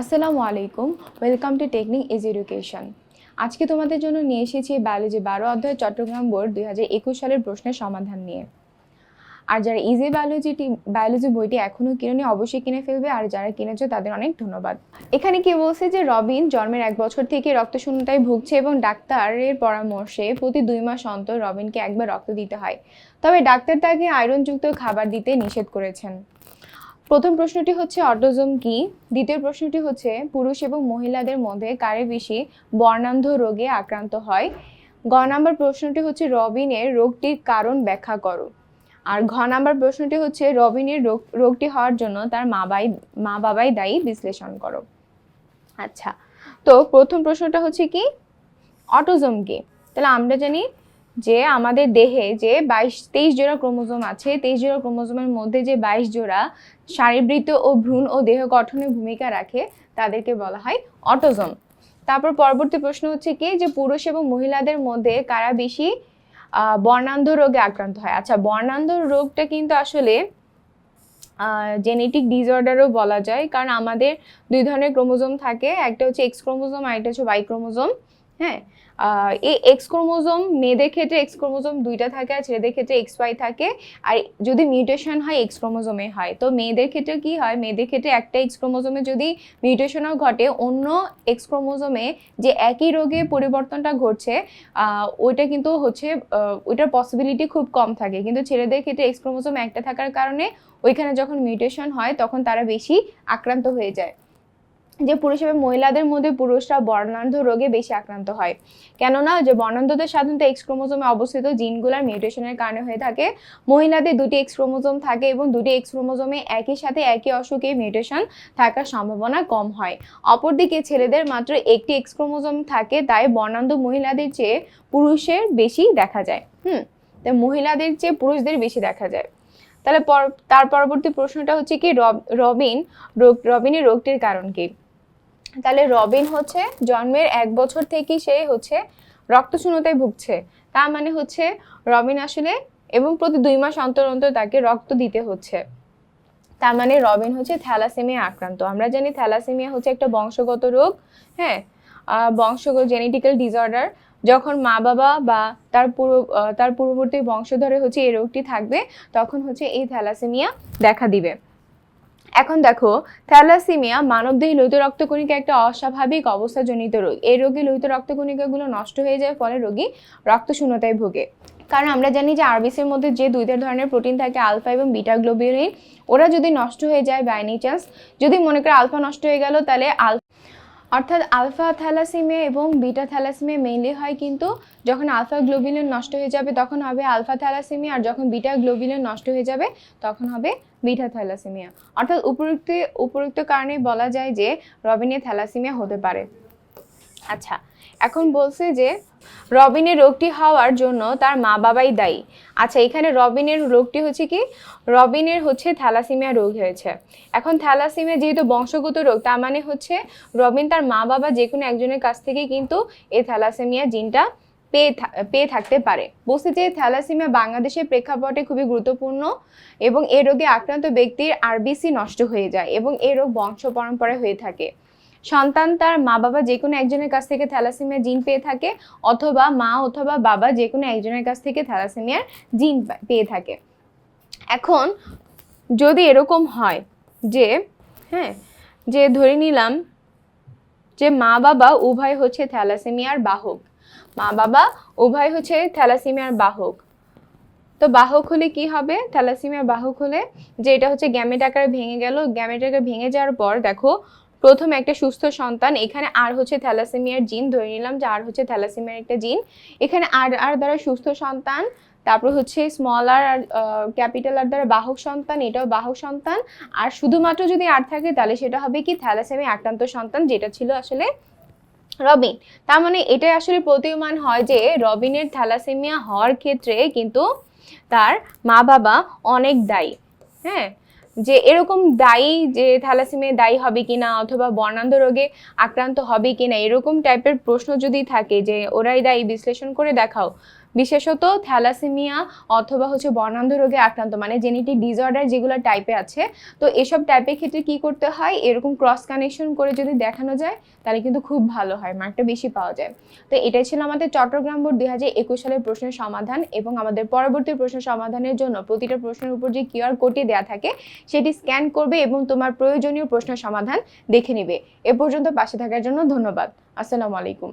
আসসালামু আলাইকুম welcome to technique is education আজকে তোমাদের জন্য নিয়ে এসেছি বায়োলজি বারো অধ্যায়, চট্টগ্রাম বোর্ড দুই হাজার একুশ সালের প্রশ্নের সমাধান নিয়ে। আর যারা ইজি বায়োলজি বায়োলজি বইটি এখনও কিনে অবশ্যই কিনে ফেলবে, আর যারা কিনেছে তাদের অনেক ধন্যবাদ। এখানে কি বলছে যে, রবিন জন্মের এক বছর থেকে রক্তশূন্যতায় ভুগছে এবং ডাক্তারের পরামর্শে প্রতি দুই মাস অন্তর রবিনকে একবার রক্ত দিতে হয়। তবে ডাক্তার তাকে আয়রনযুক্ত খাবার দিতে নিষেধ করেছেন। প্রথম প্রশ্নটি হচ্ছে অটোজম কি? দ্বিতীয় প্রশ্নটি হচ্ছে, পুরুষ এবং মহিলাদের মধ্যে কারে বেশি বর্ণান্ধ রোগে আক্রান্ত হয়? গ নাম্বার প্রশ্নটি হচ্ছে, রবিনের রোগটির কারণ ব্যাখ্যা করো। আর ঘ নাম্বার প্রশ্নটি হচ্ছে, রবিনের রোগ, রোগটি হওয়ার জন্য তার মা বাই, মা বাবাই দায়ী? বিশ্লেষণ করো। আচ্ছা তো প্রথম প্রশ্নটা হচ্ছে কি? অটোজম কি? তাহলে আমরা জানি যে আমাদের দেহে যে বাইশ, তেইশ জোড়া ক্রোমোজোম আছে, তেইশ জোড়া ক্রোমোজোমের মধ্যে যে বাইশ জোড়া শারীরবৃত্ত ও ভ্রূণ ও দেহ গঠনে ভূমিকা রাখে তাদেরকে বলা হয় অটোজম। তারপর পরবর্তী প্রশ্ন হচ্ছে কি যে পুরুষ এবং মহিলাদের মধ্যে কারা বেশি বর্ণান্ধ রোগে আক্রান্ত হয়? আচ্ছা বর্ণান্ধ রোগটা কিন্তু আসলে জেনেটিক ডিসঅর্ডারও বলা যায়। কারণ আমাদের দুই ধরনের ক্রোমোজোম থাকে। একটা হচ্ছে এক্স ক্রোমোজোম আর একটা হচ্ছে ওয়াই ক্রোমোজোম। হ্যাঁ এই এক্স ক্রোমোজোম মেয়েদের ক্ষেত্রে এক্স ক্রোমোজোম দুইটা থাকে আর ছেলেদের ক্ষেত্রে এক্স ওয়াই থাকে। আর যদি মিউটেশন হয় এক্স ক্রোমোজোমে হয়, তো মেয়েদের ক্ষেত্রে কি হয়? মেয়েদের ক্ষেত্রে একটা এক্স ক্রোমোজোমে যদি মিউটেশনও ঘটে, অন্য এক্স ক্রোমোজোমে যে একই রোগে পরিবর্তনটা ঘটছে ওইটা কিন্তু হচ্ছে ওইটার পসিবিলিটি খুব কম থাকে। কিন্তু ছেলেদের ক্ষেত্রে এক্স ক্রোমোজোম একটা থাকার কারণে ওইখানে যখন মিউটেশন হয়, তখন তারা বেশি আক্রান্ত হয়ে যায়। যে পুরুষ এবং মহিলাদের মধ্যে পুরুষরা বর্ণান্ধ রোগে বেশি আক্রান্ত হয়। কেননা যে বর্ণান্ধদের সাধারণত এক্স ক্রোমোজোমে অবস্থিত জিনগুলার মিউটেশনের কারণে হয়ে থাকে। মহিলাদের দুটি এক্স ক্রোমোজোম থাকে এবং দুটি এক্স ক্রোমোজোমে একই সাথে একই অসুখে মিউটেশন থাকার সম্ভাবনা কম হয়। অপরদিকে ছেলেদের মাত্র একটি এক্স ক্রোমোজোম থাকে, তাই বর্ণান্ধ মহিলাদের চেয়ে পুরুষের বেশি দেখা যায়। হুম, তাই মহিলাদের চেয়ে পুরুষদের বেশি দেখা যায়। তাহলে পর, তার পরবর্তী প্রশ্নটা হচ্ছে কি, রব- রবিন রোগ, রবিনের রোগটির কারণ কি? তাহলে রবিন হচ্ছে জন্মের এক বছর থেকেই সে হচ্ছে রক্তশূন্যতায় ভুগছে। তার মানে হচ্ছে রবিন আসলে এবং প্রতি দুই মাস অন্তর অন্তর তাকে রক্ত দিতে হচ্ছে। তার মানে রবিন হচ্ছে থ্যালাসেমিয়া আক্রান্ত। আমরা জানি থ্যালাসেমিয়া হচ্ছে একটা বংশগত রোগ হ্যাঁ? বংশগত জেনেটিক্যাল ডিসঅর্ডার যখন মা বাবা বা তার পূর্ব তার পূর্ববর্তী বংশধরে হচ্ছে এই রোগটি থাকবে, তখন হচ্ছে এই থ্যালাসেমিয়া দেখা দিবে। এখন দেখো, থ্যালাসেমিয়া মানবদেহে লোহিত রক্তকণিকা একটা অস্বাভাবিক অবস্থাজনিত রোগ। এই রোগে লোহিত রক্তকণিকাগুলো নষ্ট হয়ে যায় ফলে রোগী রক্তশূন্যতায় ভোগে। কারণ আমরা জানি যে আরবিসের মধ্যে যে দুই ধরনের প্রোটিন থাকে, আলফা এবং বিটা গ্লোবিউলিন ওরা যদি নষ্ট হয়ে যায় বাই এনি চান্স যদি মনে করে আলফা নষ্ট হয়ে গেল, তাহলে আল অর্থাৎ আলফা থ্যালাসিমে এবং বিটা থ্যালাসিমে মেইনলি হয় কিন্তু যখন আলফা গ্লোবিলিন নষ্ট হয়ে যাবে তখন হবে আলফা থ্যালাসিমিয়া, আর যখন বিটা গ্লোবিলিন নষ্ট হয়ে যাবে তখন হবে বিটা থ্যালাসিমিয়া। অর্থাৎ উপরোক্ত উপরোক্ত কারণে বলা যায় যে রবিনের থ্যালাসিমিয়া হতে পারে। আচ্ছা এখন বলছে যে রবিনের রোগটি হওয়ার জন্য তার মা বাবাই দায়ী। আচ্ছা এখানে রবিনের রোগটি হচ্ছে কি? রবিনের হচ্ছে থ্যালাসিমিয়া রোগ হয়েছে। এখন থ্যালাসিমিয়া যেহেতু বংশগত রোগ, তার মানে হচ্ছে রবিন তার মা বাবা যে কোনো একজনের কাছ থেকে কিন্তু এই থ্যালাসেমিয়া জিনটা পেয়ে পেয়ে থাকতে পারে। বলছে যে থ্যালাসিমিয়া বাংলাদেশের প্রেক্ষাপটে খুবই গুরুত্বপূর্ণ এবং এই রোগে আক্রান্ত ব্যক্তির আরবিসি নষ্ট হয়ে যায় এবং এ রোগ বংশ পরম্পরায় হয়ে থাকে। সন্তান তার মা বাবা যে কোনো একজনের কাছ থেকে থ্যালাসেমিয়া জিন পেয়ে থাকে, অথবা মা অথবা বাবা যে কোনো একজনের কাছ থেকে থ্যালাসেমিয়ার জিন পেয়ে থাকে। এখন যদি এরকম হয় যে হ্যাঁ যে ধরে নিলাম যে মা বাবা উভয় হচ্ছে থ্যালাসেমিয়ার বাহক, মা বাবা উভয় হচ্ছে থ্যালাসেমিয়ার বাহক, তো বাহক হলে কি হবে? থ্যালাসেমিয়ার বাহক হলে যে এটা হচ্ছে গ্যামেট আকারে ভেঙে গেল, গ্যামেট আকারে ভেঙে যাওয়ার পর দেখো প্রথম একটা সুস্থ সন্তান, এখানে আর হচ্ছে থ্যালাসেমিয়ার জিন ধরে নিলাম, যে আর হচ্ছে থ্যালাসেমিয়ার একটা জিন। এখানে আর আর দ্বারা সুস্থ সন্তান, তারপর হচ্ছে স্মল আর ক্যাপিটাল আর দ্বারা বাহক সন্তান, এটাও বাহক সন্তান। আর শুধুমাত্র যদি আর থাকে, তাহলে সেটা হবে কি থ্যালাসেমি আক্রান্ত সন্তান, যেটা ছিল আসলে রবিন। তার মানে এটাই আসলে প্রতীয়মান হয় যে রবিনের থ্যালাসেমিয়া হওয়ার ক্ষেত্রে কিন্তু তার মা বাবা অনেক দায়ী। হ্যাঁ? যে এরকম দায়ী যে থ্যালাসেমিয়া দায়ী হবে কিনা অথবা বর্ণান্ধ রোগে আক্রান্ত হবে কিনা এরকম টাইপের প্রশ্ন যদি থাকে যে ওরাই দায়ী বিশ্লেষণ করে দেখাও বিশেষত থ্যালাসেমিয়া অথবা হচ্ছে বর্ণান্ধ রোগে আক্রান্ত মানে জেনেটিক ডিসঅর্ডার যেগুলো টাইপে আছে। তো এসব টাইপের ক্ষেত্রে কি করতে হয়? এরকম ক্রস কানেকশন করে যদি দেখানো যায়, তাহলে কিন্তু খুব ভালো হয় মার্কটা বেশি পাওয়া যায়। তো এটাই ছিল আমাদের চট্টগ্রাম বোর্ড দুই হাজার একুশ সালের প্রশ্নের সমাধান এবং আমাদের পরবর্তী প্রশ্ন সমাধানের জন্য প্রতিটা প্রশ্নের উপর যে কিউআর কোডটি দেওয়া থাকে, সেটি স্ক্যান করবে এবং তোমার প্রয়োজনীয় প্রশ্ন সমাধান দেখে নেবে। এ পর্যন্ত পাশে থাকার জন্য ধন্যবাদ। আসসালামু আলাইকুম।